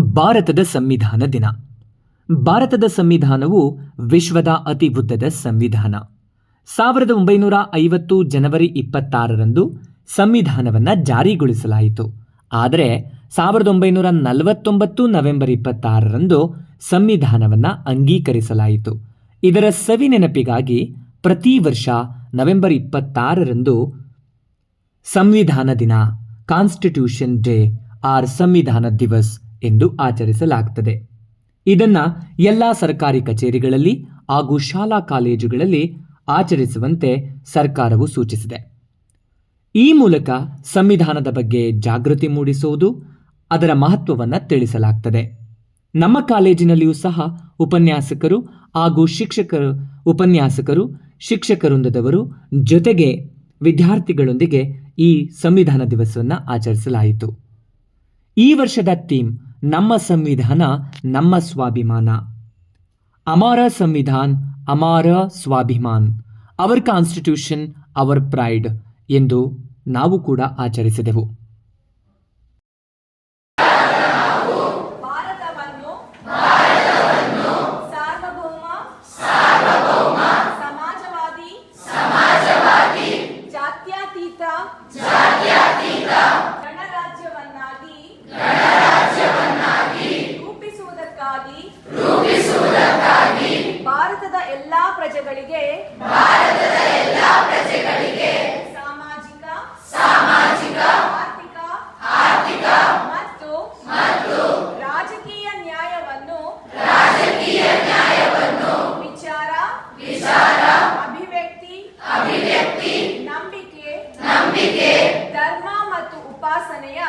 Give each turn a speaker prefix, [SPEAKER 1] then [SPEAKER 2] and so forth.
[SPEAKER 1] ಭಾರತದ ಸಂವಿಧಾನ ದಿನ. ಭಾರತದ ಸಂವಿಧಾನವು ವಿಶ್ವದ ಅತಿ ಉದ್ದದ ಸಂವಿಧಾನ. ಸಾವಿರದ ಒಂಬೈನೂರ ಐವತ್ತು ಜನವರಿ ಇಪ್ಪತ್ತಾರರಂದು ಸಂವಿಧಾನವನ್ನು ಜಾರಿಗೊಳಿಸಲಾಯಿತು. ಆದರೆ ಸಾವಿರದ ಒಂಬೈನೂರ ನಲವತ್ತೊಂಬತ್ತು ನವೆಂಬರ್ ಇಪ್ಪತ್ತಾರರಂದು ಸಂವಿಧಾನವನ್ನು ಅಂಗೀಕರಿಸಲಾಯಿತು. ಇದರ ಸವಿ ನೆನಪಿಗಾಗಿ ಪ್ರತಿ ವರ್ಷ ನವೆಂಬರ್ ಇಪ್ಪತ್ತಾರರಂದು ಸಂವಿಧಾನ ದಿನ ಕಾನ್ಸ್ಟಿಟ್ಯೂಷನ್ ಡೇ ಆರ್ ಸಂವಿಧಾನ ದಿವಸ್ ಎಂದು ಆಚರಿಸಲಾಗುತ್ತದೆ ಇದನ್ನು ಎಲ್ಲ ಸರ್ಕಾರಿ ಕಚೇರಿಗಳಲ್ಲಿ ಹಾಗೂ ಶಾಲಾ ಕಾಲೇಜುಗಳಲ್ಲಿ ಆಚರಿಸುವಂತೆ ಸರ್ಕಾರವು ಸೂಚಿಸಿದೆ. ಈ ಮೂಲಕ ಸಂವಿಧಾನದ ಬಗ್ಗೆ ಜಾಗೃತಿ ಮೂಡಿಸುವುದು ಅದರ ಮಹತ್ವವನ್ನು ತಿಳಿಸಲಾಗ್ತದೆ. ನಮ್ಮ ಕಾಲೇಜಿನಲ್ಲಿಯೂ ಸಹ ಉಪನ್ಯಾಸಕರು ಹಾಗೂ ಶಿಕ್ಷಕರು, ಉಪನ್ಯಾಸಕರು, ಶಿಕ್ಷಕವೃಂದದವರು ಜೊತೆಗೆ ವಿದ್ಯಾರ್ಥಿಗಳೊಂದಿಗೆ ಈ ಸಂವಿಧಾನ ದಿವಸವನ್ನು ಆಚರಿಸಲಾಯಿತು. ಈ ವರ್ಷದ ಥೀಮ್ ನಮ್ಮ ಸಂವಿಧಾನ, ನಮ್ಮ ಸ್ವಾಭಿಮಾನ. ಅಮಾರ ಸಂವಿಧಾನ್, ಅಮಾರ ಸ್ವಾಭಿಮಾನ್. ಅವರ್ ಕಾನ್ಸ್ಟಿಟ್ಯೂಷನ್, ಅವರ್ ಪ್ರೈಡ್ ಎಂದು ನಾವು ಕೂಡ ಆಚರಿಸಿದೆವು.
[SPEAKER 2] ಜಾತ್ಯತೀತ ಎಲ್ಲಾ ಪ್ರಜೆಗಳಿಗೆ ಸಾಮಾಜಿಕ ಸಾಮಾಜಿಕ ಆರ್ಥಿಕ ಆರ್ಥಿಕ ಮತ್ತು ಮತ್ತು ರಾಜಕೀಯ ನ್ಯಾಯವನ್ನು ರಾಜಕೀಯ ನ್ಯಾಯವನ್ನು ವಿಚಾರ ಅಭಿವ್ಯಕ್ತಿ ಅಭಿವ್ಯಕ್ತಿ ನಂಬಿಕೆ ನಂಬಿಕೆ ಧರ್ಮ ಮತ್ತು ಉಪಾಸನೆಯ